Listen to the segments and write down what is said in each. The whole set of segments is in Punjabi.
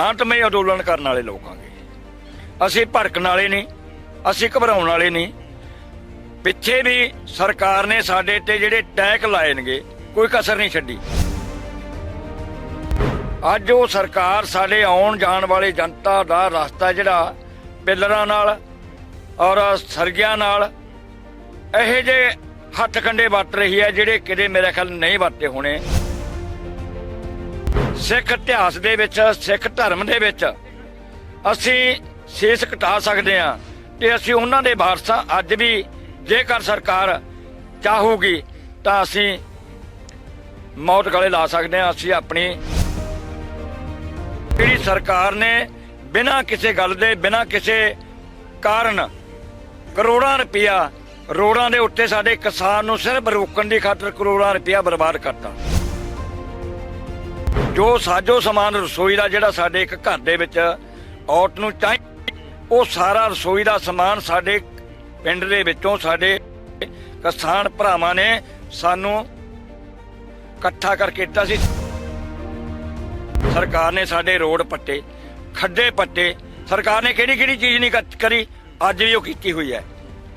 ਸ਼ਾਂਤਮਈ ਅੰਦੋਲਨ ਕਰਨ ਵਾਲੇ ਲੋਕਾਂਗੇ ਅਸੀਂ ਭੜਕਣ ਵਾਲੇ ਨਹੀਂ, ਅਸੀਂ ਘਬਰਾਉਣ ਵਾਲੇ ਨਹੀਂ। ਪਿੱਛੇ ਵੀ ਸਰਕਾਰ ਨੇ ਸਾਡੇ ਤੇ ਜਿਹੜੇ ਟੈਕ ਲਾਏ ਨੇਗੇ, ਕੋਈ ਕਸਰ ਨਹੀਂ ਛੱਡੀ। ਅੱਜ ਉਹ ਸਰਕਾਰ ਸਾਡੇ ਆਉਣ ਜਾਣ ਵਾਲੇ ਜਨਤਾ ਦਾ ਰਸਤਾ ਜਿਹੜਾ ਪਿੱਲਰਾਂ ਨਾਲ ਔਰ ਸਰਗਿਆਂ ਨਾਲ ਇਹੋ ਜਿਹੇ ਹੱਥ ਕੰਡੇ ਵਰਤ ਰਹੀ ਹੈ ਜਿਹੜੇ ਕਿਤੇ ਮੇਰੇ ਖਿਆਲ ਨਹੀਂ ਵਰਤੇ ਹੋਣੇ। ਸਿੱਖ ਇਤਿਹਾਸ ਦੇ ਵਿੱਚ, ਸਿੱਖ ਧਰਮ ਦੇ ਵਿੱਚ ਅਸੀਂ ਸੇਸ ਘਟਾ ਸਕਦੇ ਹਾਂ ਤੇ ਅਸੀਂ ਉਹਨਾਂ ਦੇ ਵਾਰਸਾਂ ਅੱਜ ਵੀ ਜੇਕਰ ਸਰਕਾਰ ਚਾਹੂਗੀ ਤਾਂ ਅਸੀਂ ਮੌਤ ਗਲੇ ਲਾ ਸਕਦੇ ਹਾਂ। ਅਸੀਂ ਆਪਣੀ ਜਿਹੜੀ ਸਰਕਾਰ ਨੇ ਬਿਨਾਂ ਕਿਸੇ ਗੱਲ ਦੇ, ਬਿਨਾਂ ਕਿਸੇ ਕਾਰਨ ਕਰੋੜਾਂ ਰੁਪਇਆ ਰੋਡਾਂ ਦੇ ਉੱਤੇ ਸਾਡੇ ਕਿਸਾਨ ਨੂੰ ਸਿਰਫ ਰੋਕਣ ਦੀ ਖਾਤਰ ਕਰੋੜਾਂ ਰੁਪਇਆ ਬਰਬਾਦ ਕਰਤਾ। ਜੋ ਸਾਜੋ ਸਮਾਨ ਰਸੋਈ ਦਾ ਜਿਹੜਾ ਸਾਡੇ ਇੱਕ ਘਰ ਦੇ ਵਿੱਚ ਔਰਤ ਨੂੰ ਚਾਹੀ, ਉਹ ਸਾਰਾ ਰਸੋਈ ਦਾ ਸਮਾਨ ਸਾਡੇ ਪਿੰਡ ਦੇ ਵਿੱਚੋਂ ਸਾਡੇ ਕਿਸਾਨ ਭਰਾਵਾਂ ਨੇ ਸਾਨੂੰ ਇਕੱਠਾ ਕਰਕੇ ਦਿੱਤਾ ਸੀ। ਸਰਕਾਰ ਨੇ ਸਾਡੇ ਰੋਡ ਪੱਟੇ, ਖੱਡੇ ਪੱਟੇ। ਸਰਕਾਰ ਨੇ ਕਿਹੜੀ ਕਿਹੜੀ ਚੀਜ਼ ਨਹੀਂ ਕਰੀ? ਅੱਜ ਵੀ ਉਹ ਕੀਤੀ ਹੋਈ ਹੈ।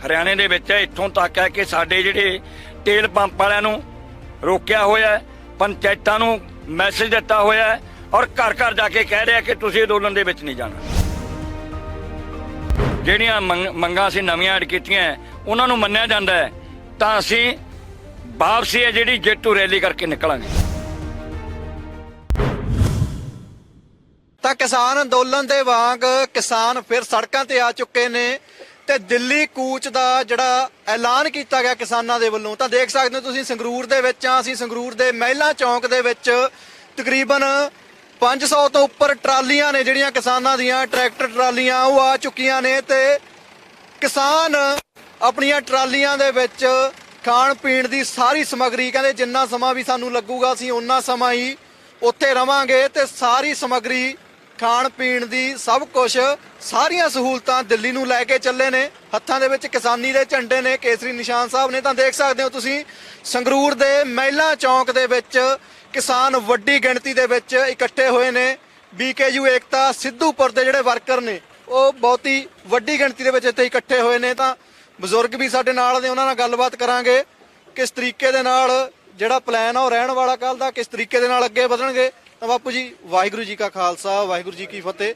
ਹਰਿਆਣੇ ਦੇ ਵਿੱਚ ਇੱਥੋਂ ਤੱਕ ਹੈ ਕਿ ਸਾਡੇ ਜਿਹੜੇ ਤੇਲ ਪੰਪ ਵਾਲਿਆਂ ਨੂੰ ਰੋਕਿਆ ਹੋਇਆ ਪੰਚਾਇਤਾਂ ਨੂੰ ਮੈਸੇਜ ਦਿੱਤਾ ਹੋਇਆ ਹੈ ਔਰ ਘਰ ਘਰ ਜਾ ਕੇ ਕਹਿ ਰਿਹਾ ਕਿ ਤੁਸੀਂ ਅੰਦੋਲਨ ਦੇ ਵਿੱਚ ਨਹੀਂ ਜਾਣਾ। ਜਿਹੜੀਆਂ ਮੰਗਾਂ ਅਸੀਂ ਨਵੀਆਂ ਐਡ ਕੀਤੀਆਂ ਉਹਨਾਂ ਨੂੰ ਮੰਨਿਆ ਜਾਂਦਾ ਹੈ। ਤਾਂ ਅਸੀਂ ਵਾਪਸੀ ਹੈ ਜਿਹੜੀ ਜੇਤੂ ਰੈਲੀ ਕਰਕੇ ਨਿਕਲਾਂਗੇ। ਤਾਂ ਕਿਸਾਨ ਅੰਦੋਲਨ ਦੇ ਵਾਂਗ ਕਿਸਾਨ ਫਿਰ ਸੜਕਾਂ ਤੇ ਆ ਚੁੱਕੇ ਨੇ। ਤੇ ਦਿੱਲੀ ਕੂਚ ਦਾ ਜਿਹੜਾ ਐਲਾਨ ਕੀਤਾ ਗਿਆ ਕਿਸਾਨਾਂ ਦੇ ਵੱਲੋਂ, ਤਾਂ ਦੇਖ ਸਕਦੇ ਹੋ ਤੁਸੀਂ ਸੰਗਰੂਰ ਦੇ ਵਿੱਚ ਆ ਅਸੀਂ ਸੰਗਰੂਰ ਦੇ ਮਹਿਲਾ ਚੌਂਕ ਦੇ ਵਿੱਚ ਤਕਰੀਬਨ 500 ਤੋਂ ਉੱਪਰ ਟਰਾਲੀਆਂ ਨੇ ਜਿਹੜੀਆਂ ਕਿਸਾਨਾਂ ਦੀਆਂ, ਟਰੈਕਟਰ ਟਰਾਲੀਆਂ, ਉਹ ਆ ਚੁੱਕੀਆਂ ਨੇ ਤੇ ਕਿਸਾਨ ਆਪਣੀਆਂ ਟਰਾਲੀਆਂ ਦੇ ਵਿੱਚ ਖਾਣ ਪੀਣ ਦੀ ਸਾਰੀ ਸਮੱਗਰੀ, ਕਹਿੰਦੇ ਜਿੰਨਾ ਸਮਾਂ ਵੀ ਸਾਨੂੰ ਲੱਗੂਗਾ ਅਸੀਂ ਉਨਾ ਸਮਾਂ ਹੀ ਉੱਥੇ ਰਵਾਂਗੇ ਤੇ ਸਾਰੀ ਸਮੱਗਰੀ ਖਾਣ ਪੀਣ ਦੀ ਸਭ ਕੁਝ ਸਾਰੀਆਂ ਸਹੂਲਤਾਂ ਦਿੱਲੀ ਨੂੰ ਲੈ ਕੇ ਚੱਲੇ ਨੇ। ਹੱਥਾਂ ਦੇ ਵਿੱਚ ਕਿਸਾਨੀ ਦੇ ਝੰਡੇ ਨੇ। ਕੇਸਰੀ ਨਿਸ਼ਾਨ ਸਾਹਿਬ ਨੇ ਤਾਂ ਦੇਖ ਸਕਦੇ ਹੋ ਤੁਸੀਂ, ਸੰਗਰੂਰ ਦੇ ਮਹਿਲਾ ਚੌਂਕ ਦੇ ਵਿੱਚ ਕਿਸਾਨ ਵੱਡੀ ਗਿਣਤੀ ਦੇ ਵਿੱਚ ਇਕੱਠੇ ਹੋਏ ਨੇ। ਬੀਕੇਯੂ ਏਕਤਾ, ਸਿੱਧੂਪੁਰ ਦੇ ਜਿਹੜੇ ਵਰਕਰ ਨੇ, ਉਹ ਬਹੁਤੀ ਵੱਡੀ ਗਿਣਤੀ ਦੇ ਵਿੱਚ ਇੱਥੇ ਇਕੱਠੇ ਹੋਏ ਨੇ। ਤਾਂ ਬਜ਼ੁਰਗ ਵੀ ਸਾਡੇ ਨਾਲ ਨੇ, ਉਹਨਾਂ ਨਾਲ ਗੱਲਬਾਤ ਕਰਾਂਗੇ। ਕਿਸ ਤਰੀਕੇ ਦੇ ਨਾਲ ਜਿਹੜਾ ਪਲਾਨ ਆ, ਉਹ ਰਹਿਣ ਵਾਲਾ ਕੱਲ ਦਾ ਕਿਸ ਤਰੀਕੇ ਦੇ ਨਾਲ ਅੱਗੇ ਵਧਣਗੇ? ਤਾਂ ਬਾਪੂ ਜੀ, ਵਾਹਿਗੁਰੂ ਜੀ ਕਾ ਖਾਲਸਾ, ਵਾਹਿਗੁਰੂ ਜੀ ਕੀ ਫਤਿਹ।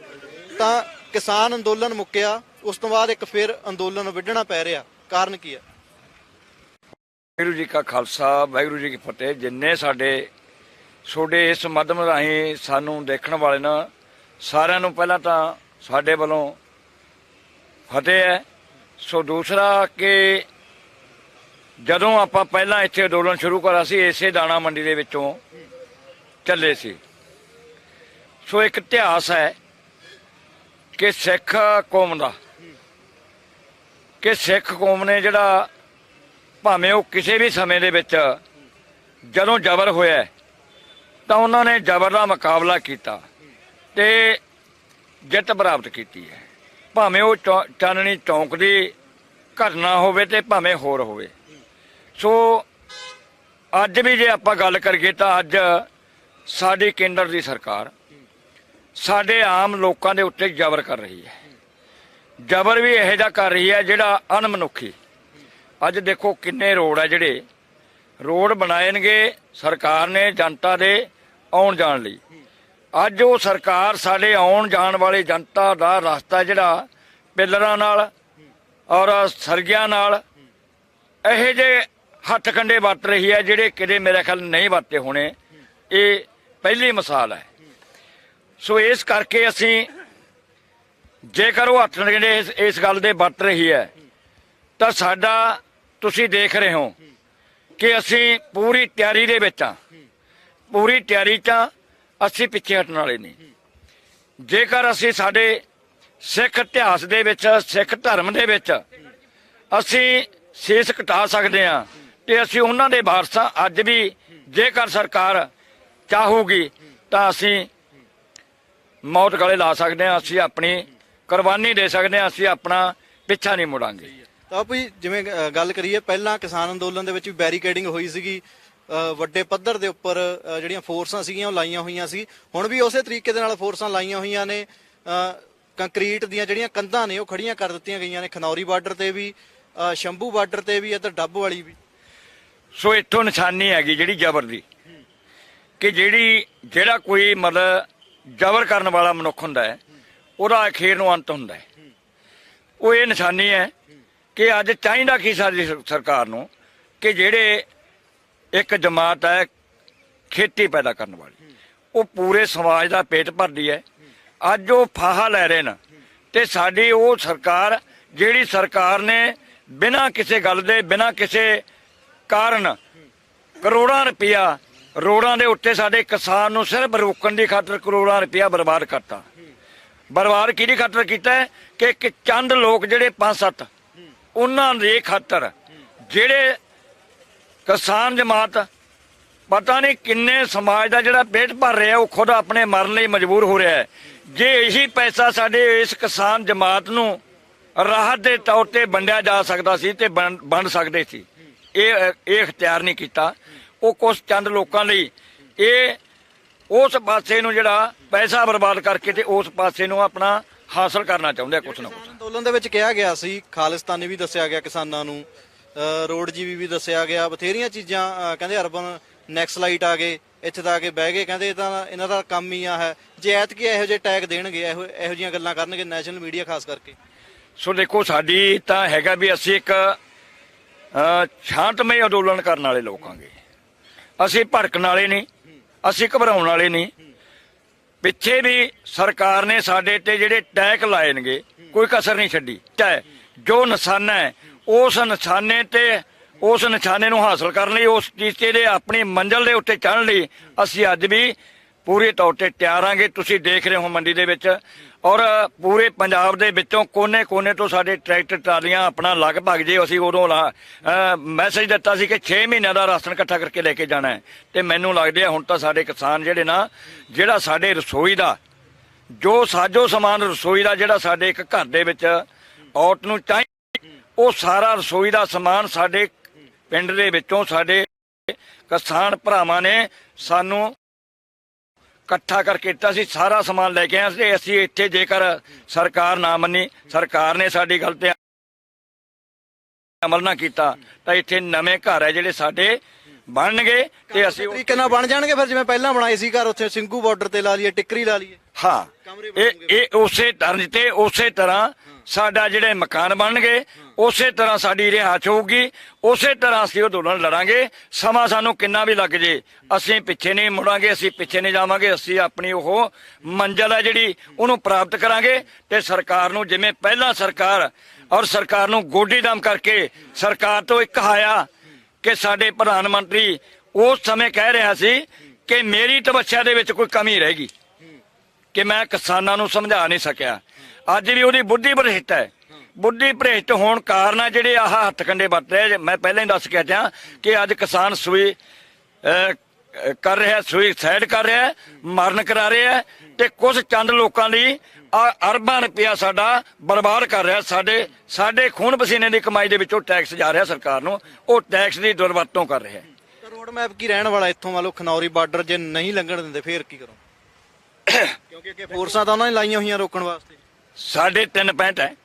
ਤਾਂ ਕਿਸਾਨ ਅੰਦੋਲਨ ਮੁੱਕਿਆ, ਉਸ ਤੋਂ ਬਾਅਦ ਇੱਕ ਫਿਰ ਅੰਦੋਲਨ ਵਿੱਢਣਾ ਪੈ ਰਿਹਾ। ਕਾਰਨ ਕੀ ਹੈ? ਵਾਹਿਗੁਰੂ ਜੀ ਕਾ ਖਾਲਸਾ, ਵਾਹਿਗੁਰੂ ਜੀ ਕੀ ਫਤਿਹ। ਜਿੰਨੇ ਸਾਡੇ ਛੋਡੇ ਇਸ ਮਾਧਿਅਮ ਰਾਹੀਂ ਸਾਨੂੰ ਦੇਖਣ ਵਾਲੇ ਨਾ, ਸਾਰਿਆਂ ਨੂੰ ਪਹਿਲਾਂ ਤਾਂ ਸਾਡੇ ਵੱਲੋਂ ਫਤਿਹ ਹੈ। ਸੋ ਦੂਸਰਾ ਕਿ ਜਦੋਂ ਆਪਾਂ ਪਹਿਲਾਂ ਇੱਥੇ ਅੰਦੋਲਨ ਸ਼ੁਰੂ ਕਰਾ ਸੀ, ਇਸੇ ਦਾਣਾ ਮੰਡੀ ਦੇ ਵਿੱਚੋਂ ਚੱਲੇ ਸੀ। ਸੋ ਇੱਕ ਇਤਿਹਾਸ ਹੈ ਕਿ ਸਿੱਖ ਕੌਮ ਦਾ, ਕਿ ਸਿੱਖ ਕੌਮ ਨੇ ਜਿਹੜਾ ਭਾਵੇਂ ਉਹ ਕਿਸੇ ਵੀ ਸਮੇਂ ਦੇ ਵਿੱਚ ਜਦੋਂ ਜ਼ਬਰ ਹੋਇਆ ਤਾਂ ਉਹਨਾਂ ਨੇ ਜ਼ਬਰ ਦਾ ਮੁਕਾਬਲਾ ਕੀਤਾ ਤੇ ਜਿੱਤ ਪ੍ਰਾਪਤ ਕੀਤੀ ਹੈ। ਭਾਵੇਂ ਉਹ ਚੌ- ਚਾਨਣੀ ਚੌਂਕ ਦੀ ਘਟਨਾ ਹੋਵੇ ਤੇ ਭਾਵੇਂ ਹੋਰ ਹੋਵੇ। ਸੋ ਅੱਜ ਵੀ ਜੇ ਆਪਾਂ ਗੱਲ ਕਰੀਏ ਤਾਂ ਅੱਜ ਸਾਡੀ ਕੇਂਦਰ ਦੀ ਸਰਕਾਰ ਸਾਡੇ ਆਮ ਲੋਕਾਂ ਦੇ ਉੱਤੇ ਜ਼ਬਰ ਕਰ ਰਹੀ ਹੈ। ਜ਼ਬਰ ਵੀ ਇਹੋ ਜਿਹਾ ਕਰ ਰਹੀ ਹੈ ਜਿਹੜਾ ਅਣਮਨੁੱਖੀ। ਅੱਜ ਦੇਖੋ ਕਿੰਨੇ ਰੋਡ ਆ ਜਿਹੜੇ ਰੋਡ ਬਣਾਏਣਗੇ ਸਰਕਾਰ ਨੇ ਜਨਤਾ ਦੇ ਆਉਣ ਜਾਣ ਲਈ। ਅੱਜ ਉਹ ਸਰਕਾਰ ਸਾਡੇ ਆਉਣ ਜਾਣ ਵਾਲੇ ਜਨਤਾ ਦਾ ਰਸਤਾ ਜਿਹੜਾ ਪਿੱਲਰਾਂ ਨਾਲ ਔਰ ਸਰਗਿਆਂ ਨਾਲ ਇਹੋ ਜਿਹੇ ਹੱਥ ਕੰਡੇ ਵਰਤ ਰਹੀ ਹੈ ਜਿਹੜੇ ਕਿਤੇ ਮੇਰੇ ਖਿਆਲ ਨਹੀਂ ਵਰਤੇ ਹੋਣੇ। ਇਹ ਪਹਿਲੀ ਮਿਸਾਲ ਹੈ। ਸੋ ਇਸ ਕਰਕੇ ਅਸੀਂ ਜੇਕਰ ਉਹ ਹੱਥ ਕੰਡੇ ਇਸ- ਇਸ ਗੱਲ ਦੇ ਵਰਤ ਰਹੀ ਹੈ ਤਾਂ ਸਾਡਾ ਤੁਸੀਂ ਦੇਖ ਰਹੇ ਹੋ ਕਿ ਅਸੀਂ ਪੂਰੀ ਤਿਆਰੀ ਦੇ ਵਿੱਚ ਆ ਪੂਰੀ ਤਿਆਰੀ 'ਚ ਆਂ, ਅਸੀਂ ਪਿੱਛੇ ਹਟਣ ਵਾਲੇ ਨਹੀਂ। ਜੇਕਰ ਅਸੀਂ ਸਾਡੇ ਸਿੱਖ ਇਤਿਹਾਸ ਦੇ ਵਿੱਚ ਸਿੱਖ ਧਰਮ ਦੇ ਵਿੱਚ ਅਸੀਂ ਸੀਸ ਕਟਾ ਸਕਦੇ ਹਾਂ ਤੇ ਅਸੀਂ ਉਹਨਾਂ ਦੇ ਵਾਰਸਾਂ ਅੱਜ ਵੀ ਜੇਕਰ ਸਰਕਾਰ ਚਾਹੂਗੀ ਤਾਂ ਅਸੀਂ ਮੌਤ ਗਲੇ ਲਾ ਸਕਦੇ ਹਾਂ ਅਸੀਂ ਆਪਣੀ ਕੁਰਬਾਨੀ ਦੇ ਸਕਦੇ ਹਾਂ ਅਸੀਂ ਆਪਣਾ ਪਿੱਛਾ ਨਹੀਂ ਮੁੜਾਂਗੇ। ਤਾਂ ਜੀ ਜਿਵੇਂ ਅ, ਗੱਲ ਕਰੀਏ ਪਹਿਲਾਂ ਕਿਸਾਨ ਅੰਦੋਲਨ ਦੇ ਵਿੱਚ ਵੀ ਬੈਰੀਕੇਡਿੰਗ ਹੋਈ ਸੀਗੀ। ਅ, ਵੱਡੇ ਪੱਧਰ ਦੇ ਉੱਪਰ ਅ, ਜਿਹੜੀਆਂ ਫੋਰਸਾਂ ਸੀਗੀਆਂ ਉਹ ਲਾਈਆਂ ਹੋਈਆਂ ਸੀ। ਹੁਣ ਵੀ ਉਸੇ ਤਰੀਕੇ ਦੇ ਨਾਲ ਫੋਰਸਾਂ ਲਾਈਆਂ ਹੋਈਆਂ ਨੇ। ਅ, ਕੰਕਰੀਟ ਦੀਆਂ ਜਿਹੜੀਆਂ ਕੰਧਾਂ ਨੇ ਉਹ ਖੜੀਆਂ ਕਰ ਦਿੱਤੀਆਂ ਗਈਆਂ ਨੇ। ਖਨੌਰੀ ਬਾਰਡਰ ਤੇ ਵੀ ਅ, ਸ਼ੰਭੂ ਬਾਰਡਰ ਤੇ ਵੀ ਅਤੇ ਡੱਬ ਵਾਲੀ ਵੀ। ਸੋ ਇੱਥੋਂ ਨਿਸ਼ਾਨੀ ਹੈਗੀ ਜਿਹੜੀ ਜ਼ਬਰ ਦੀ ਕਿ ਜਿਹੜੀ ਜਿਹੜਾ ਕੋਈ ਮਤਲਬ ਜ਼ਬਰ ਕਰਨ ਵਾਲਾ ਮਨੁੱਖ ਹੁੰਦਾ ਹੈ, ਉਹਦਾ ਅਖੀਰ ਨੂੰ ਅੰਤ ਹੁੰਦਾ ਹੈ। ਉਹ ਇਹ ਨਿਸ਼ਾਨੀ ਹੈ ਕਿ ਅੱਜ ਚਾਹੀਦਾ ਕੀ ਸਾਡੀ ਸਰਕਾਰ ਨੂੰ ਕਿ ਜਿਹੜੇ ਇੱਕ ਜਮਾਤ ਹੈ ਖੇਤੀ ਪੈਦਾ ਕਰਨ ਵਾਲੀ, ਉਹ ਪੂਰੇ ਸਮਾਜ ਦਾ ਪੇਟ ਭਰਦੀ ਹੈ। ਅੱਜ ਉਹ ਫਾਹਾ ਲੈ ਰਹੇ ਨੇ ਤੇ ਸਾਡੀ ਉਹ ਸਰਕਾਰ, ਜਿਹੜੀ ਸਰਕਾਰ ਨੇ ਬਿਨਾਂ ਕਿਸੇ ਗੱਲ ਦੇ, ਬਿਨਾਂ ਕਿਸੇ ਕਾਰਨ ਕਰੋੜਾਂ ਰੁਪਇਆ ਰੋਡਾਂ ਦੇ ਉੱਤੇ ਸਾਡੇ ਕਿਸਾਨ ਨੂੰ ਸਿਰਫ ਰੋਕਣ ਦੀ ਖਾਤਰ ਕਰੋੜਾਂ ਰੁਪਇਆ ਬਰਬਾਦ ਕਰਤਾ। ਬਰਬਾਦ ਕਿਹਦੀ ਖਾਤਰ ਕੀਤਾ ਕਿ ਇੱਕ ਚੰਦ ਲੋਕ ਜਿਹੜੇ ਪੰਜ ਸੱਤ, ਉਹਨਾਂ ਦੇ ਖਾਤਰ ਜਿਹੜੇ ਕਿਸਾਨ ਜਮਾਤ, ਪਤਾ ਨਹੀਂ ਕਿੰਨੇ ਸਮਾਜ ਦਾ ਜਿਹੜਾ ਪੇਟ ਭਰ ਰਿਹਾ, ਉਹ ਖੁਦ ਆਪਣੇ ਮਰਨ ਲਈ ਮਜਬੂਰ ਹੋ ਰਿਹਾ ਹੈ। ਜੇ ਇਹੀ ਪੈਸਾ ਸਾਡੇ ਇਸ ਕਿਸਾਨ ਜਮਾਤ ਨੂੰ ਰਾਹਤ ਦੇ ਤੌਰ ਤੇ ਵੰਡਿਆ ਜਾ ਸਕਦਾ ਸੀ ਤੇ ਵੰਡ ਵੰਡ ਸਕਦੇ ਸੀ, ਇਹ ਇਹ ਇਖਤਿਆਰ ਨਹੀਂ ਕੀਤਾ। ਉਹ ਕੁਝ ਚੰਦ ਲੋਕਾਂ ਲਈ। ਇਹ ਉਸ ਪਾਸੇ ਨੂੰ ਜਿਹੜਾ ਪੈਸਾ ਬਰਬਾਦ ਕਰਕੇ ਤੇ ਉਸ ਪਾਸੇ ਨੂੰ ਆਪਣਾ ਹਾਸਲ ਕਰਨਾ ਚਾਹੁੰਦੇ ਆ ਕੁਛ ਨਾ ਕੁਛ। ਅੰਦੋਲਨ ਦੇ ਵਿੱਚ ਕਿਹਾ ਗਿਆ ਸੀ ਖਾਲਿਸਤਾਨੀ ਵੀ ਦੱਸਿਆ ਗਿਆ ਕਿਸਾਨਾਂ ਨੂੰ ਰੋਡ ਜੀਵੀ ਵੀ ਦੱਸਿਆ ਗਿਆ ਬਥੇਰੀਆਂ ਚੀਜ਼ਾਂ ਕਹਿੰਦੇ ਅਰਬਨ ਨੈਕਸਲਾਈਟ ਆ ਗਏ ਇੱਥੇ ਤਾਂ ਆ ਕੇ ਬਹਿ ਗਏ ਕਹਿੰਦੇ ਇਹ ਤਾਂ ਇਹਨਾਂ ਦਾ ਕੰਮ ਹੀ ਆ ਹੈ। ਜੇ ਐਤਕੀ ਇਹੋ ਜਿਹੇ ਟੈਗ ਦੇਣਗੇ ਇਹੋ ਇਹੋ ਜਿਹੀਆਂ ਗੱਲਾਂ ਕਰਨਗੇ ਨੈਸ਼ਨਲ ਮੀਡੀਆ ਖਾਸ ਕਰਕੇ। ਸੋ ਦੇਖੋ ਸਾਡੀ ਤਾਂ ਹੈਗਾ ਵੀ ਅਸੀਂ ਇੱਕ ਸ਼ਾਂਤਮਈ ਅੰਦੋਲਨ ਕਰਨ ਵਾਲੇ ਲੋਕਾਂਗੇ ਅਸੀਂ ਭੜਕਣ ਵਾਲੇ ਨਹੀਂ, ਅਸੀਂ ਘਬਰਾਉਣ ਵਾਲੇ ਨਹੀਂ। ਪਿੱਛੇ ਵੀ ਸਰਕਾਰ ਨੇ ਸਾਡੇ ਤੇ ਜਿਹੜੇ ਟੈਕ ਲਾਏ ਨੇਗੇ, ਕੋਈ ਕਸਰ ਨਹੀਂ ਛੱਡੀ। ਚਾਹੇ ਜੋ ਨਿਸ਼ਾਨਾ ਹੈ, ਉਸ ਨਿਸ਼ਾਨੇ ਤੇ, ਉਸ ਨਿਸ਼ਾਨੇ ਨੂੰ ਹਾਸਲ ਕਰਨ ਲਈ, ਉਸ ਟੀਚੇ ਦੇ ਆਪਣੀ ਮੰਜ਼ਲ ਦੇ ਉੱਤੇ ਚੜ੍ਹਨ ਲਈ ਅਸੀਂ ਅੱਜ ਵੀ ਪੂਰੇ ਤੌਰ ਤੇ ਤਿਆਰ ਆਂਗੇ, ਤੁਸੀਂ ਦੇਖ ਰਹੇ ਹੋ ਮੰਡੀ ਦੇ ਵਿੱਚ। ਔਰ ਪੂਰੇ ਪੰਜਾਬ ਦੇ ਵਿੱਚੋਂ ਕੋਨੇ-ਕੋਨੇ ਤੋਂ ਸਾਡੇ ਟਰੈਕਟਰ, ਟਰਾਲੀਆਂ ਆਪਣਾ ਲਗਭਗ ਜੇ ਅਸੀਂ ਉਦੋਂ ਮੈਸੇਜ ਦਿੱਤਾ ਸੀ ਕਿ 6 ਮਹੀਨਿਆਂ ਦਾ ਰਾਸ਼ਨ ਇਕੱਠਾ ਕਰਕੇ ਲੈ ਕੇ ਜਾਣਾ ਹੈ। ਤੇ ਮੈਨੂੰ ਲੱਗਦਾ ਹੈ ਹੁਣ ਤਾਂ ਸਾਡੇ ਕਿਸਾਨ ਜਿਹੜੇ ਨਾ, ਜਿਹੜਾ ਸਾਡੇ ਰਸੋਈ ਦਾ, ਜੋ ਸਾਜੋ ਸਮਾਨ ਰਸੋਈ ਦਾ ਜਿਹੜਾ ਸਾਡੇ ਇੱਕ ਘਰ ਦੇ ਵਿੱਚ ਔਰਤ ਨੂੰ ਚਾਹੀਦਾ ਉਹ ਸਾਰਾ ਰਸੋਈ ਦਾ ਸਮਾਨ ਸਾਡੇ ਪਿੰਡ ਦੇ ਵਿੱਚੋਂ ਸਾਡੇ ਕਿਸਾਨ ਭਰਾਵਾਂ ਨੇ ਸਾਨੂੰ ਇਕੱਠਾ ਕਰਕੇ ਦਿੱਤਾ ਸੀ ਸਾਰਾ ਸਮਾਨ ਲੈ ਕੇ ਆਏ ਸੀ ਅਸੀਂ ਇੱਥੇ ਜੇਕਰ ਸਰਕਾਰ ਨਾ ਮੰਨੀ ਸਰਕਾਰ ਨੇ ਸਾਡੀ ਗੱਲ ਤੇ ਅਮਲ ਨਾ ਕੀਤਾ ਤਾਂ ਇੱਥੇ ਨਵੇਂ ਘਰ ਹੈ ਜਿਹੜੇ ਸਾਡੇ ਬਣਨਗੇ ਤੇ ਅਸੀਂ ਤਰੀਕੇ ਨਾਲ ਬਣ ਜਾਣਗੇ ਫਿਰ ਜਿਵੇਂ ਪਹਿਲਾਂ ਬਣਾਏ ਸੀ ਘਰ ਉੱਥੇ ਸਿੰਘੂ ਬਾਰਡਰ ਤੇ ਲਾ ਲਈਏ ਟਿੱਕਰੀ ਲਾ ਲਈਏ। ਹਾਂ ਇਹ ਇਹ ਉਸੇ ਤਰ੍ਹਾਂ ਤੇ ਉਸੇ ਤਰ੍ਹਾਂ ਸਾਡਾ ਜਿਹੜੇ ਮਕਾਨ ਬਣਨਗੇ, ਉਸੇ ਤਰ੍ਹਾਂ ਸਾਡੀ ਰਿਹਾਇਸ਼ ਹੋਊਗੀ, ਉਸੇ ਤਰ੍ਹਾਂ ਅਸੀਂ ਉਹ ਅੰਦੋਲਨ ਲੜਾਂਗੇ। ਸਮਾਂ ਸਾਨੂੰ ਕਿੰਨਾ ਵੀ ਲੱਗ ਜੇ, ਅਸੀਂ ਪਿੱਛੇ ਨਹੀਂ ਮੁੜਾਂਗੇ, ਅਸੀਂ ਪਿੱਛੇ ਨਹੀਂ ਜਾਵਾਂਗੇ, ਅਸੀਂ ਆਪਣੀ ਉਹ ਮੰਜ਼ਲ ਹੈ ਜਿਹੜੀ, ਉਹਨੂੰ ਪ੍ਰਾਪਤ ਕਰਾਂਗੇ ਤੇ ਸਰਕਾਰ ਨੂੰ ਜਿਵੇਂ ਪਹਿਲਾਂ ਸਰਕਾਰ ਔਰ ਸਰਕਾਰ ਨੂੰ ਗੋਡੀ ਦਮ ਕਰਕੇ ਸਰਕਾਰ ਤੋਂ ਇੱਕ ਹਾਇਆ ਕਿ ਸਾਡੇ ਪ੍ਰਧਾਨ ਮੰਤਰੀ ਉਸ ਸਮੇਂ ਕਹਿ ਰਿਹਾ ਸੀ ਕਿ ਮੇਰੀ ਤਪੱਸਿਆ ਦੇ ਵਿੱਚ ਕੋਈ ਕਮੀ ਰਹੇਗੀ। ਕਿ ਮੈਂ ਕਿਸਾਨਾਂ ਨੂੰ ਸਮਝਾ ਨਹੀਂ ਸਕਿਆ। ਅੱਜ ਵੀ ਉਹਦੀ ਬੁੱਧੀ ਭ੍ਰਿਸ਼ਟ ਹੈ। ਬੁੱਧੀ ਭ੍ਰਿਸ਼ਟ ਹੋਣ ਕਾਰਨ ਆ ਜਿਹੜੇ ਆਹ ਹੱਥ ਕੰਡੇ ਵਰਤ ਰਹੇ ਮੈਂ ਪਹਿਲਾਂ ਹੀ ਦੱਸ ਕੇ ਹਟਿਆ ਕਿ ਅੱਜ ਕਿਸਾਨ ਸੂਈ ਕਰ ਰਿਹਾ ਸੁਈਸਾਈਡ ਕਰ ਰਿਹਾ, ਮਰਨ ਕਰਾ ਰਿਹਾ ਤੇ ਕੁਝ ਚੰਦ ਲੋਕਾਂ ਲਈ ਆ ਅਰਬਾਂ ਰੁਪਇਆ ਸਾਡਾ ਬਰਬਾਦ ਕਰ ਰਿਹਾ। ਸਾਡੇ ਸਾਡੇ ਖੂਨ ਪਸੀਨੇ ਦੀ ਕਮਾਈ ਦੇ ਵਿੱਚੋਂ ਟੈਕਸ ਜਾ ਰਿਹਾ ਸਰਕਾਰ ਨੂੰ। ਉਹ ਟੈਕਸ ਦੀ ਦੁਰਵਰਤੋਂ ਕਰ ਰਿਹਾ। ਰੋਡ ਮੈਪ ਕੀ ਰਹਿਣ ਵਾਲਾ ਇੱਥੋਂ ਮੰਨ ਖਨੌਰੀ ਬਾਰਡਰ ਜੇ ਨਹੀਂ ਲੰਘਣ ਦਿੰਦੇ, ਫੇਰ ਕੀ ਕਰੋ ਕਿਉਂਕਿ ਅੱਗੇ ਫੋਰਸਾਂ ਤਾਂ ਉਹਨਾਂ ਨੇ ਲਾਈਆਂ ਹੋਈਆਂ ਰੋਕਣ ਵਾਸਤੇ। ਸਾਡੇ ਤਿੰਨ ਪੈਂਟ ਹੈ।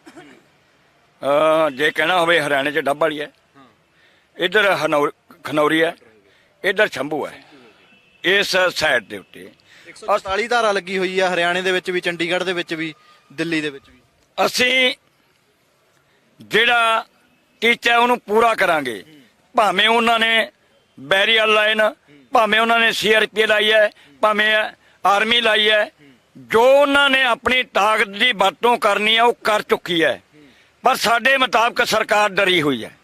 ਅਹ ਜੇ ਕਹਿਣਾ ਹੋਵੇ ਹਰਿਆਣੇ 'ਚ ਡੱਬ ਵਾਲੀ ਹੈ। ਇੱਧਰ ਹਨੌਰ ਖਨੌਰੀ ਹੈ। ਇੱਧਰ ਸ਼ੰਭੂ ਹੈ। ਇਸ ਸਾਈਡ ਦੇ ਉੱਤੇ। 144 ਧਾਰਾ ਲੱਗੀ ਹੋਈ ਆ ਹਰਿਆਣੇ ਦੇ ਵਿੱਚ ਵੀ ਚੰਡੀਗੜ੍ਹ ਦੇ ਵਿੱਚ ਵੀ ਦਿੱਲੀ ਦੇ ਵਿੱਚ ਵੀ। ਅਸੀਂ ਜਿਹੜਾ ਟੀਚਾ ਉਹਨੂੰ ਪੂਰਾ ਕਰਾਂਗੇ। ਭਾਵੇਂ ਉਹਨਾਂ ਨੇ ਬੈਰੀਅਰ ਲਾਈਨ ਭਾਵੇਂ ਉਹਨਾਂ ਨੇ ਸੀਆਰਪੀ ਲਾਈ ਹੈ ਭਾਵੇਂ ਆਰਮੀ ਲਾਈ ਹੈ। ਜੋ ਉਹਨਾਂ ਨੇ ਆਪਣੀ ਤਾਕਤ ਦੀ ਵਰਤੋਂ ਕਰਨੀ ਹੈ, ਉਹ ਕਰ ਚੁੱਕੀ ਹੈ। ਪਰ ਸਾਡੇ ਮੁਤਾਬਕ ਸਰਕਾਰ ਡਰੀ ਹੋਈ ਹੈ।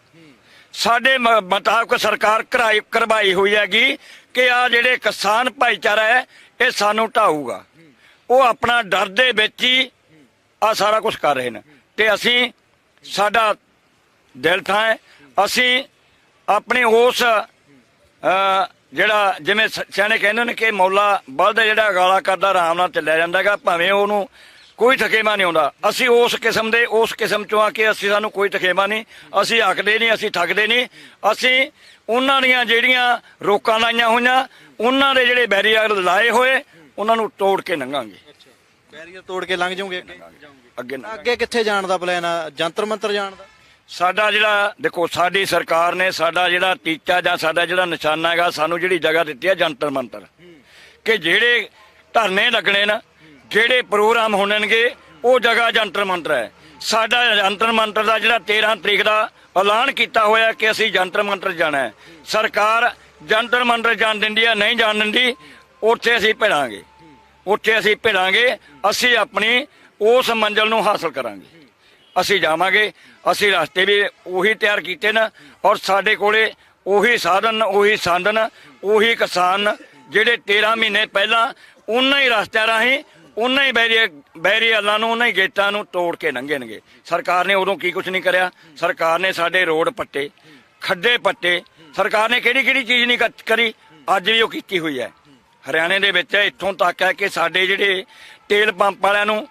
ਸਾਡੇ ਮ- ਮੁਤਾਬਕ ਸਰਕਾਰ ਕਰਾਈ, ਕਰਵਾਈ ਹੋਈ ਹੈਗੀ ਕਿ ਆ ਜਿਹੜੇ ਕਿਸਾਨ ਭਾਈਚਾਰਾ ਹੈ, ਇਹ ਸਾਨੂੰ ਢਾਊਗਾ। ਉਹ ਆਪਣਾ ਡਰ ਦੇ ਵਿੱਚ ਹੀ ਆ ਸਾਰਾ ਕੁਝ ਕਰ ਰਹੇ ਨੇ। ਤੇ ਅਸੀਂ, ਸਾਡਾ ਦਿਲ ਥਾਂ ਹੈ। ਅਸੀਂ ਆਪਣੇ ਉਸ ਜਿਹੜਾ ਜਿਵੇਂ ਸਿਆਣੇ ਕਹਿੰਦੇ ਨੇ ਕਿ ਮੌਲਾ ਬਲਦ ਜਿਹੜਾ ਗਾਲਾ ਕਰਦਾ ਆਰਾਮ ਨਾਲ ਚੱਲਿਆ ਜਾਂਦਾਗਾ ਭਾਵੇਂ ਉਹਨੂੰ ਕੋਈ ਥਕੇਮਾ ਨਹੀਂ ਆਉਂਦਾ। ਅਸੀਂ ਉਸ ਕਿਸਮ ਦੇ ਉਸ ਕਿਸਮ ਚੋਂ ਆ ਕੇ ਅਸੀਂ ਸਾਨੂੰ ਕੋਈ ਥਕੇਮਾ ਨਹੀਂ। ਅਸੀਂ ਹੱਕਦੇ ਨਹੀਂ ਅਸੀਂ ਠੱਗਦੇ ਨਹੀਂ। ਅਸੀਂ ਉਹਨਾਂ ਦੀਆਂ ਜਿਹੜੀਆਂ ਰੋਕਾਂ ਲਾਈਆਂ ਹੋਈਆਂ ਉਹਨਾਂ ਦੇ ਜਿਹੜੇ ਬੈਰੀਅਰ ਲਾਏ ਹੋਏ ਉਹਨਾਂ ਨੂੰ ਤੋੜ ਕੇ ਲੰਘਾਂਗੇ ਬੈਰੀਅਰ ਤੋੜ ਕੇ ਲੰਘ ਜਾਓਗੇ ਅੱਗੇ? ਅੱਗੇ ਕਿੱਥੇ ਜਾਣ ਦਾ ਪਲਾਨ ਆ? ਜੰਤਰ ਮੰਤਰ ਜਾਣ ਦਾ? ਸਾਡਾ ਜਿਹੜਾ, ਦੇਖੋ, ਸਾਡੀ ਸਰਕਾਰ ਨੇ ਸਾਡਾ ਜਿਹੜਾ ਟੀਚਾ ਜਾਂ ਸਾਡਾ ਜਿਹੜਾ ਨਿਸ਼ਾਨਾ ਹੈਗਾ, ਸਾਨੂੰ ਜਿਹੜੀ ਜਗ੍ਹਾ ਦਿੱਤੀ ਹੈ ਜੰਤਰ ਮੰਤਰ। ਕਿ ਜਿਹੜੇ ਧਰਨੇ ਲੱਗਣੇ ਨਾ, ਜਿਹੜੇ ਪ੍ਰੋਗਰਾਮ ਹੋਣਗੇ ਉਹ ਜਗ੍ਹਾ ਜੰਤਰ ਮੰਤਰ ਹੈ। ਸਾਡਾ ਜੰਤਰ ਮੰਤਰ ਦਾ ਜਿਹੜਾ 13 ਤਰੀਕ ਦਾ ਐਲਾਨ ਕੀਤਾ ਹੋਇਆ ਕਿ ਅਸੀਂ ਜੰਤਰ ਮੰਤਰ ਜਾਣਾ ਹੈ। ਸਰਕਾਰ ਜੰਤਰ ਮੰਤਰ ਜਾਣ ਦਿੰਦੀ ਹੈ, ਨਹੀਂ ਜਾਣ ਦਿੰਦੀ, ਉੱਥੇ ਅਸੀਂ ਭਿੜਾਂਗੇ। ਉੱਥੇ ਅਸੀਂ ਭਿੜਾਂਗੇ, ਅਸੀਂ ਆਪਣੀ ਉਸ ਮੰਜ਼ਲ ਨੂੰ ਹਾਸਲ ਕਰਾਂਗੇ। ਅਸੀਂ ਜਾਵਾਂਗੇ, ਅਸੀਂ ਰਸਤੇ ਵੀ ਉਹੀ ਤਿਆਰ ਕੀਤੇ ਨੇ ਔਰ ਸਾਡੇ ਕੋਲੇ ਉਹੀ ਸਾਧਨ ਉਹੀ ਸਾਧਨ, ਉਹੀ ਕਿਸਾਨ ਜਿਹੜੇ 13 ਮਹੀਨੇ ਪਹਿਲਾਂ ਉਹਨਾਂ ਹੀ ਰਸਤਿਆਂ ਰਾਹੀਂ, ਉਹਨਾਂ ਹੀ ਬੈਰੀ ਬੈਰੀਅਲਾਂ ਨੂੰ, ਉਹਨਾਂ ਹੀ ਗੇਟਾਂ ਨੂੰ ਤੋੜ ਕੇ ਲੰਘਣਗੇ। ਸਰਕਾਰ ਨੇ ਉਦੋਂ ਕੀ ਕੁਝ ਨਹੀਂ ਕਰਿਆ? ਸਰਕਾਰ ਨੇ ਸਾਡੇ ਰੋਡ ਪੱਟੇ, ਖੱਡੇ ਪੱਟੇ। ਸਰਕਾਰ ਨੇ ਕਿਹੜੀ ਕਿਹੜੀ ਚੀਜ਼ ਨਹੀਂ ਕ- ਕਰੀ? ਅੱਜ ਵੀ ਉਹ ਕੀਤੀ ਹੋਈ ਹੈ। ਹਰਿਆਣੇ ਦੇ ਵਿੱਚ ਇੱਥੋਂ ਤੱਕ ਹੈ ਕਿ ਸਾਡੇ ਜਿਹੜੇ ਤੇਲ ਪੰਪ ਵਾਲਿਆਂ ਨੂੰ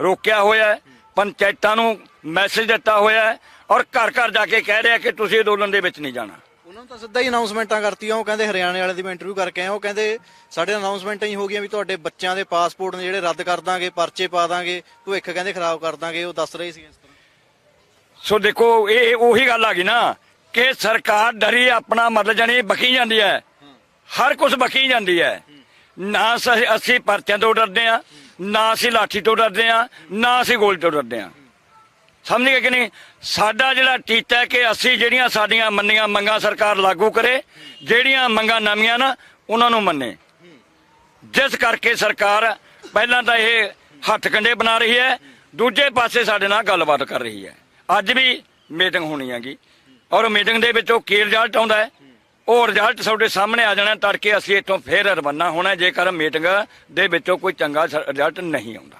ਰੋਕਿਆ ਹੋਇਆ ਪੰਚਾਇਤਾਂ ਨੂੰ ਮੈਸੇਜ ਦਿੱਤਾ ਹੋਇਆ ਹੈ ਔਰ ਘਰ ਘਰ ਜਾ ਕੇ ਕਹਿ ਰਿਹਾ ਕਿ ਤੁਸੀਂ ਅੰਦੋਲਨ ਦੇ ਵਿੱਚ ਨਹੀਂ ਜਾਣਾ। ਉਹਨਾਂ ਨੂੰ ਤਾਂ ਸਿੱਧਾ ਹੀ ਅਨਾਉਂਸਮੈਂਟਾਂ ਕਰਤੀਆਂ ਉਹ ਕਹਿੰਦੇ ਹਰਿਆਣੇ ਵਾਲੇ ਦੀ ਮੈਂ ਇੰਟਰਵਿਊ ਕਰਕੇ ਆਇਆ ਉਹ ਕਹਿੰਦੇ ਸਾਡੇ ਅਨਾਉਂਸਮੈਂਟਾਂ ਹੀ ਹੋ ਗਈਆਂ ਵੀ ਤੁਹਾਡੇ ਬੱਚਿਆਂ ਦੇ ਪਾਸਪੋਰਟ ਨੇ ਜਿਹੜੇ ਰੱਦ ਕਰ ਦਾਂਗੇ ਪਰਚੇ ਪਾ ਦਾਂਗੇ ਭਵਿੱਖ ਕਹਿੰਦੇ ਖਰਾਬ ਕਰ ਦਾਂਗੇ ਉਹ ਦੱਸ ਰਹੇ ਸੀ ਇਸ ਤਰ੍ਹਾਂ। ਸੋ ਦੇਖੋ ਇਹ ਉਹੀ ਗੱਲ ਆ ਗਈ ਨਾ ਕਿ ਸਰਕਾਰ ਡਰੀ ਆਪਣਾ ਮਤਲਬ ਜਾਨੀ ਬਕੀ ਜਾਂਦੀ ਹੈ। ਹਰ ਕੁਝ ਬਕੀ ਜਾਂਦੀ ਹੈ। ਨਾ ਅਸੀਂ ਪਰਚਿਆਂ ਤੋਂ ਡਰਦੇ ਆ ਨਾ ਅਸੀਂ ਲਾਠੀ ਤੋਂ ਡਰਦੇ ਆ ਨਾ ਅਸੀਂ ਗੋਲੀ ਤੋਂ ਡਰਦੇ ਆ ਸਮਝ ਗਏ ਕਿ ਨਹੀਂ? ਸਾਡਾ ਜਿਹੜਾ ਟੀਚਾ ਹੈ ਕਿ ਅਸੀਂ ਜਿਹੜੀਆਂ ਸਾਡੀਆਂ ਮੰਨੀਆਂ ਮੰਗਾਂ ਸਰਕਾਰ ਲਾਗੂ ਕਰੇ, ਜਿਹੜੀਆਂ ਮੰਗਾਂ ਨਵੀਆਂ ਨਾ, ਉਹਨਾਂ ਨੂੰ ਮੰਨੇ। ਜਿਸ ਕਰਕੇ ਸਰਕਾਰ ਪਹਿਲਾਂ ਤਾਂ ਇਹ ਹੱਥ ਕੰਡੇ ਬਣਾ ਰਹੀ ਹੈ, ਦੂਜੇ ਪਾਸੇ ਸਾਡੇ ਨਾਲ ਗੱਲਬਾਤ ਕਰ ਰਹੀ ਹੈ। ਅੱਜ ਵੀ ਮੀਟਿੰਗ ਹੋਣੀ ਹੈਗੀ। ਔਰ ਮੀਟਿੰਗ ਦੇ ਵਿੱਚ ਉਹ ਕੀ ਰਿਜ਼ਲਟ ਆਉਂਦਾ ਹੈ ਉਹ ਰਿਜ਼ਲਟ ਤੁਹਾਡੇ ਸਾਹਮਣੇ ਆ ਜਾਣਾ ਤੜਕੇ ਅਸੀਂ ਇੱਥੋਂ ਫੇਰ ਰਵਾਨਾ ਹੋਣਾ ਜੇਕਰ ਮੀਟਿੰਗ ਦੇ ਵਿੱਚੋਂ ਕੋਈ ਚੰਗਾ ਰਿਜ਼ਲਟ ਨਹੀਂ ਆਉਂਦਾ।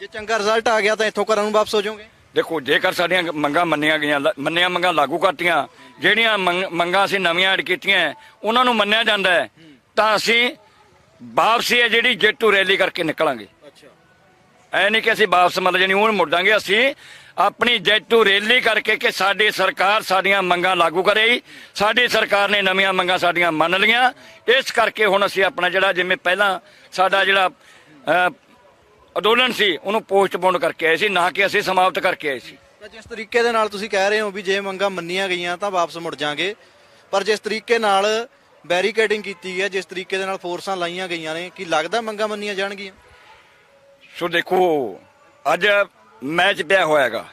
ਜੇ ਚੰਗਾ ਰਿਜ਼ਲਟ ਆ ਗਿਆ ਤਾਂ ਇੱਥੋਂ ਘਰਾਂ ਨੂੰ ਵਾਪਸ ਹੋ ਜਾਓਗੇ? ਦੇਖੋ ਜੇਕਰ ਸਾਡੀਆਂ ਮੰਗਾਂ ਮੰਨੀਆਂ ਗਈਆਂ ਮੰਨੀਆਂ ਮੰਗਾਂ ਲਾਗੂ ਕਰਤੀਆਂ ਜਿਹੜੀਆਂ ਮੰਗ- ਅਸੀਂ ਨਵੀਆਂ ਐਡ ਕੀਤੀਆਂ ਉਹਨਾਂ ਨੂੰ ਮੰਨਿਆ ਜਾਂਦਾ ਹੈ ਤਾਂ ਅਸੀਂ ਵਾਪਸੀ ਹੈ ਜਿਹੜੀ ਜੇਤੂ ਰੈਲੀ ਕਰਕੇ ਨਿਕਲਾਂਗੇ। ਅੱਛਾ। ਐ ਨਹੀਂ ਕਿ ਅਸੀਂ ਵਾਪਸ ਮਤਲਬ ਜਾਨੀ ਉਹ ਮੁੜ ਜਾਾਂਗੇ ਅਸੀਂ ਆਪਣੀ ਜੈਤੂ ਰੈਲੀ ਕਰਕੇ ਕਿ ਸਾਡੀ ਸਰਕਾਰ ਸਾਡੀਆਂ ਮੰਗਾਂ ਲਾਗੂ ਕਰੇ ਸਾਡੀ ਸਰਕਾਰ ਨੇ ਨਵੀਆਂ ਮੰਗਾਂ ਸਾਡੀਆਂ ਮੰਨ ਲਈਆਂ। ਇਸ ਕਰਕੇ ਹੁਣ ਅਸੀਂ ਆਪਣਾ ਜਿਹੜਾ ਜਿਵੇਂ ਪਹਿਲਾਂ ਸਾਡਾ ਜਿਹੜਾ ਅੰਦੋਲਨ ਸੀ ਉਹਨੂੰ ਪੋਸਟਪੋਨ ਕਰਕੇ ਆਏ ਸੀ ਨਾ ਕਿ ਅਸੀਂ ਸਮਾਪਤ ਕਰਕੇ ਆਏ ਸੀ। ਜਿਸ ਤਰੀਕੇ ਦੇ ਨਾਲ ਤੁਸੀਂ ਕਹਿ ਰਹੇ ਹੋ ਵੀ ਜੇ ਮੰਗਾਂ ਮੰਨੀਆਂ ਗਈਆਂ ਤਾਂ ਵਾਪਸ ਮੁੜ ਜਾਾਂਗੇ। ਪਰ ਜਿਸ ਤਰੀਕੇ ਨਾਲ ਬੈਰੀਕੇਡਿੰਗ ਕੀਤੀ ਹੈ ਜਿਸ ਤਰੀਕੇ ਦੇ ਨਾਲ ਫੋਰਸਾਂ ਲਾਈਆਂ ਗਈਆਂ ਨੇ ਕੀ ਲੱਗਦਾ ਮੰਗਾਂ ਮੰਨੀਆਂ ਜਾਣਗੀਆਂ? ਸੋ ਦੇਖੋ ਅੱਜ ਮੈਚ ਪਿਆ ਹੋਇਆਗਾ।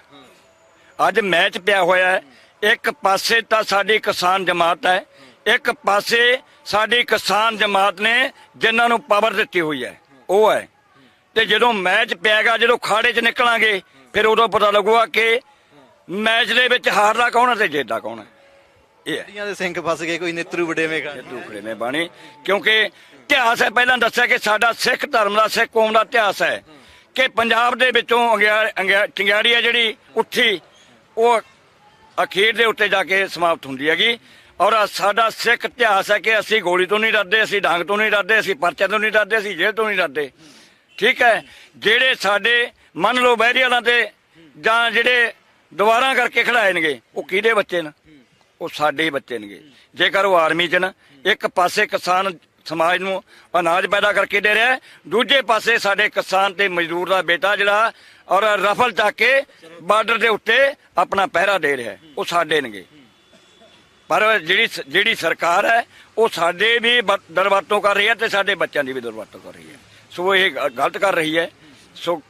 ਅੱਜ ਮੈਚ ਪਿਆ ਹੋਇਆ ਹੈ। ਇੱਕ ਪਾਸੇ ਤਾਂ ਸਾਡੀ ਕਿਸਾਨ ਜਮਾਤ ਹੈ। ਇੱਕ ਪਾਸੇ ਸਾਡੀ ਕਿਸਾਨ ਜਮਾਤ ਨੇ ਜਿਨ੍ਹਾਂ ਨੂੰ ਪਾਵਰ ਦਿੱਤੀ ਹੋਈ ਹੈ। ਉਹ ਹੈ। ਤੇ ਜਦੋਂ ਮੈਚ ਪਿਆਗਾ ਜਦੋਂ ਖਾੜੇ 'ਚ ਨਿਕਲਾਂਗੇ ਫਿਰ ਉਦੋਂ ਪਤਾ ਲੱਗੂਗਾ ਕਿ ਮੈਚ ਦੇ ਵਿੱਚ ਹਾਰਦਾ ਕੌਣ ਹੈ ਤੇ ਜਿੱਤਦਾ ਕੌਣ ਹੈ। ਇਹ ਦੇ ਸਿੰਘ ਫਸ ਗਏ ਕੋਈ ਨਿਤਰੂ ਵਡੇਵੇਂਗਾ ਦੂਖੜੇ ਨੇ ਬਾਣੀ। ਕਿਉਂਕਿ ਇਤਿਹਾਸ ਹੈ ਪਹਿਲਾਂ ਦੱਸਿਆ ਕਿ ਸਾਡਾ ਸਿੱਖ ਧਰਮ ਦਾ ਸਿੱਖ ਕੌਮ ਦਾ ਇਤਿਹਾਸ ਹੈ। ਕਿ ਪੰਜਾਬ ਦੇ ਵਿੱਚੋਂ ਅੰਗਿਆ- ਅੰਗਿਆ- ਚਿੰਗਾਰੀ ਹੈ ਜਿਹੜੀ ਉੱਠੀ, ਉਹ ਅਖੀਰ ਦੇ ਉੱਤੇ ਜਾ ਕੇ ਸਮਾਪਤ ਹੁੰਦੀ ਹੈਗੀ। ਔਰ ਸਾਡਾ ਸਿੱਖ ਇਤਿਹਾਸ ਹੈ ਕਿ ਅਸੀਂ ਗੋਲੀ ਤੋਂ ਨਹੀਂ ਡਰਦੇ, ਅਸੀਂ ਡਾਂਗ ਤੋਂ ਨਹੀਂ ਡਰਦੇ, ਅਸੀਂ ਪਰਚੇ ਤੋਂ ਨਹੀਂ ਡਰਦੇ, ਅਸੀਂ ਜੇਲ੍ਹ ਤੋਂ ਨਹੀਂ ਡਰਦੇ। ਠੀਕ ਹੈ? ਜਿਹੜੇ ਸਾਡੇ, ਮੰਨ ਲਓ ਬਹਿਰੀਆਂ ਤੇ ਜਾਂ ਜਿਹੜੇ ਦੁਬਾਰਾ ਕਰਕੇ ਖੜਾਏ ਨੇਗੇ ਉਹ ਕਿਹਦੇ ਬੱਚੇ ਨੇ? ਉਹ ਸਾਡੇ ਹੀ ਬੱਚੇ ਨੇਗੇ। ਜੇਕਰ ਉਹ ਆਰਮੀ ਚ ਨਾ, ਇੱਕ ਪਾਸੇ ਕਿਸਾਨ ਸਮਾਜ ਨੂੰ ਅਨਾਜ ਪੈਦਾ ਕਰਕੇ ਦੇ ਰਿਹਾ ਦੂਜੇ ਪਾਸੇ ਸਾਡੇ ਕਿਸਾਨ ਤੇ ਮਜ਼ਦੂਰ ਦਾ ਬੇਟਾ ਜਿਹੜਾ ਔਰ ਰਫਲ ਚੱਕ ਕੇ ਬਾਰਡਰ ਦੇ ਉੱਤੇ ਆਪਣਾ ਪਹਿਰਾ ਦੇ ਰਿਹਾ ਉਹ ਸਾਡੇ ਨੇਗੇ। ਪਰ ਜਿਹੜੀ ਜਿਹੜੀ ਸਰਕਾਰ ਹੈ, ਉਹ ਸਾਡੇ ਵੀ ਬ- ਕਰ ਰਹੀ ਹੈ ਤੇ ਸਾਡੇ ਬੱਚਿਆਂ ਦੀ ਵੀ ਦੁਰਵਰਤੋਂ ਕਰ ਰਹੀ ਹੈ। ਸੋ ਇਹ ਗਲਤ ਕਰ ਰਹੀ ਹੈ। ਸੋ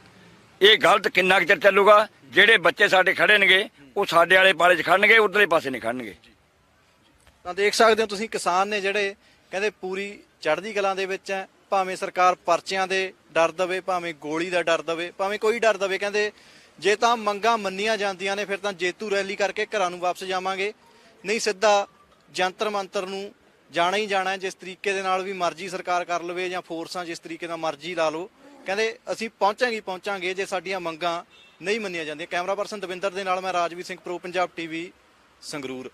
ਇਹ ਗਲਤ ਕਿੰਨਾ ਕੁ ਚਿਰ ਚੱਲੂਗਾ? ਜਿਹੜੇ ਬੱਚੇ ਸਾਡੇ ਖੜੇ ਨੇਗੇ, ਉਹ ਸਾਡੇ ਵਾਲੇ ਪਾਲੇ 'ਚ ਖੜਨਗੇ, ਉਧਰਲੇ ਪਾਸੇ ਨਹੀਂ ਖੜਨਗੇ। ਤਾਂ ਦੇਖ ਸਕਦੇ ਹੋ ਤੁਸੀਂ ਕਿਸਾਨ ਨੇ ਜਿਹੜੇ ਕਹਿੰਦੇ ਪੂਰੀ ਚੜ੍ਹਦੀ ਕਲਾਂ ਦੇ ਵਿੱਚ ਹੈ, ਭਾਵੇਂ ਸਰਕਾਰ ਪਰਚਿਆਂ ਦੇ ਡਰ ਦਵੇ, ਭਾਵੇਂ ਗੋਲੀ ਦਾ ਡਰ ਦਵੇ, ਭਾਵੇਂ ਕੋਈ ਡਰ ਦਵੇ, ਕਹਿੰਦੇ ਜੇ ਤਾਂ ਮੰਗਾਂ ਮੰਨੀਆਂ ਜਾਂਦੀਆਂ ਨੇ, ਫਿਰ ਤਾਂ ਜੇਤੂ ਰੈਲੀ ਕਰਕੇ ਘਰਾਂ ਨੂੰ ਵਾਪਸ ਜਾਵਾਂਗੇ। ਨਹੀਂ ਸਿੱਧਾ ਜੰਤਰ ਮੰਤਰ ਨੂੰ ਜਾਣਾ ਹੀ ਜਾਣਾ ਜਿਸ ਤਰੀਕੇ ਦੇ ਨਾਲ ਵੀ ਮਰਜ਼ੀ ਸਰਕਾਰ ਕਰ ਲਵੇ ਜਾਂ ਫੋਰਸਾਂ ਜਿਸ ਤਰੀਕੇ ਨਾਲ ਮਰਜ਼ੀ ਲਾ ਲਓ। ਕਹਿੰਦੇ ਅਸੀਂ ਪਹੁੰਚਾਂਗੇ ਪਹੁੰਚਾਂਗੇ ਜੇ ਸਾਡੀਆਂ ਮੰਗਾਂ ਨਹੀਂ ਮੰਨੀਆਂ ਜਾਂਦੀਆਂ। ਕੈਮਰਾ ਪਰਸਨ ਦਵਿੰਦਰ ਦੇ ਨਾਲ ਮੈਂ ਰਾਜਵੀਰ ਸਿੰਘ, ਪ੍ਰੋ ਪੰਜਾਬ ਟੀਵੀ, ਸੰਗਰੂਰ।